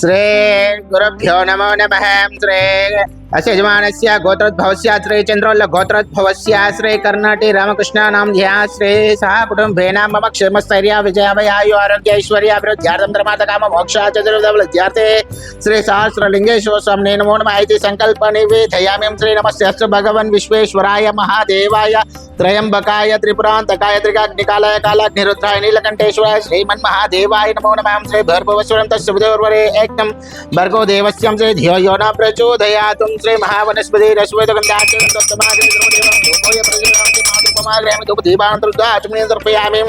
श्री गुरुभ्यो नमो नमः। श्री अस्य यजमानस्य गोत्रोद्भवस्य, श्री चन्द्रोल्ल गोत्रोद्भवस्य, श्री कर्णाटि रामकृष्णानां ध्या, श्री सः कुटुम्बेन मम क्षेमस्थैर्य विजयावयायु आरोग्यैश्वर्याभिवृद्ध्यार्थं धर्मातकाम मोक्षा चतुर्दवलध्यार्थे श्री सहस्रलिङ्गेश्वर स्वामिने नमो नमः इति सङ्कल्पनिवेदयामि श्री नमस्यस्तु भगवन् विश्वेश्वराय महादेवाय त्रयम्बकाय त्रिपुरान्तकाय त्रिकाग्निकालय कालाग्निरुद्राय नीलकण्ठेश्वराय श्रीमन्महादेवाय नमो नमः। श्री भर्भवस्वरं तस्य बुधवर्वरे यज्ञम भर्गो देवस्यम से धियो यो न प्रचोदया तुम श्री महावनस्पति रश्वेत गंधाचर्पयामी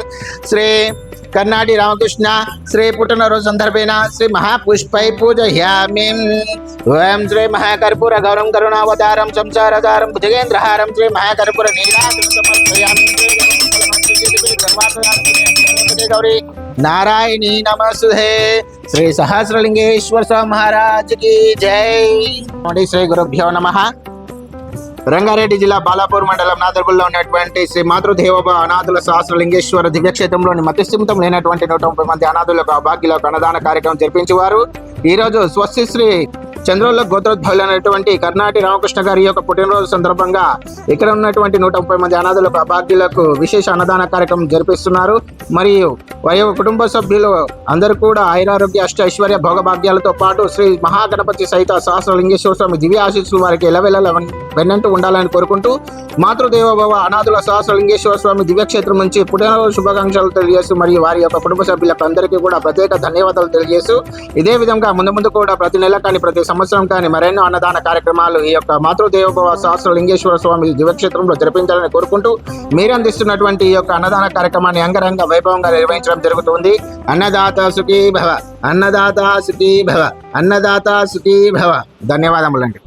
श्री कर्नाटी रामकृष्ण, श्री पुटनरो संदर्भेन श्री महापुष्पै पूजयामी। ओम श्री महाकर्पूर गौरम करुणावतारम संसारदारम भुजगेन्द्रहारम श्री महाकर्पूर नीला गौरी। नारायणी नमस्ते శ్రీ సహస్రలింగేశ్వర స్వామి మహారాజ్కి జై. శ్రీ గురుభ్యో నమః. రంగారెడ్డి జిల్లా బాలాపూర్ మండలం నాదర్గుల్లో ఉన్నటువంటి శ్రీ మాతృదేవబ అనాథుల సహస్రలింగేశ్వర దివ్యక్షేత్రంలోని మతిస్థిమితం లేనటువంటి నూట ముప్పై మంది అనాథులకు అభాగ్యులకు అన్నదాన కార్యక్రమం జరిపించేవారు. ఈ రోజు స్వస్తి శ్రీ చంద్రోల్ల గోత్రోద్భవులైనటువంటి కర్ణాటి రామకృష్ణ గారి యొక్క పుట్టినరోజు సందర్భంగా ఇక్కడ ఉన్నటువంటి నూట ముప్పై మంది అనాథులకు అభాగ్యులకు విశేష అన్నదాన కార్యక్రమం జరిపిస్తున్నారు. మరియు వయో కుటుంబ సభ్యులు అందరూ కూడా ఆయురారోగ్య అష్ట ఐశ్వర్య భోగభాగ్యాలతో పాటు శ్రీ మహాగణపతి సహిత సహస్రలింగేశ్వర స్వామి దివ్య ఆశీస్సులు వారికి ఎలవెల వెన్నంటూ ఉండాలని కోరుకుంటూ మాతృదేవభవ అనాథుల సహస్రలింగేశ్వర స్వామి దివ్యక్షేత్రం నుంచి పుట్టినరోజు శుభాకాంక్షలు తెలియజేస్తూ మరియు వారి యొక్క కుటుంబ సభ్యులకు అందరికీ కూడా ప్రత్యేక ధన్యవాదాలు తెలియజేస్తూ ఇదే విధంగా ముందు ముందు కూడా ప్రతి నెల కానీ ప్రతి సంవత్సరం కానీ మరెన్నో అన్నదాన కార్యక్రమాలు ఈ యొక్క మాతృదేవోభవ సహస్రలింగేశ్వర స్వామి దివ్యక్షేత్రంలో జరిపించాలని కోరుకుంటూ మీరు అందిస్తున్నటువంటి ఈ యొక్క అన్నదాన కార్యక్రమాన్ని అంగరంగ వైభవంగా నిర్వహించడం జరుగుతుంది. అన్నదాత సుఖీ భవ. అన్నదాత సుఖీ భవ. అన్నదాత సుఖీ భవ. ధన్యవాదములండి.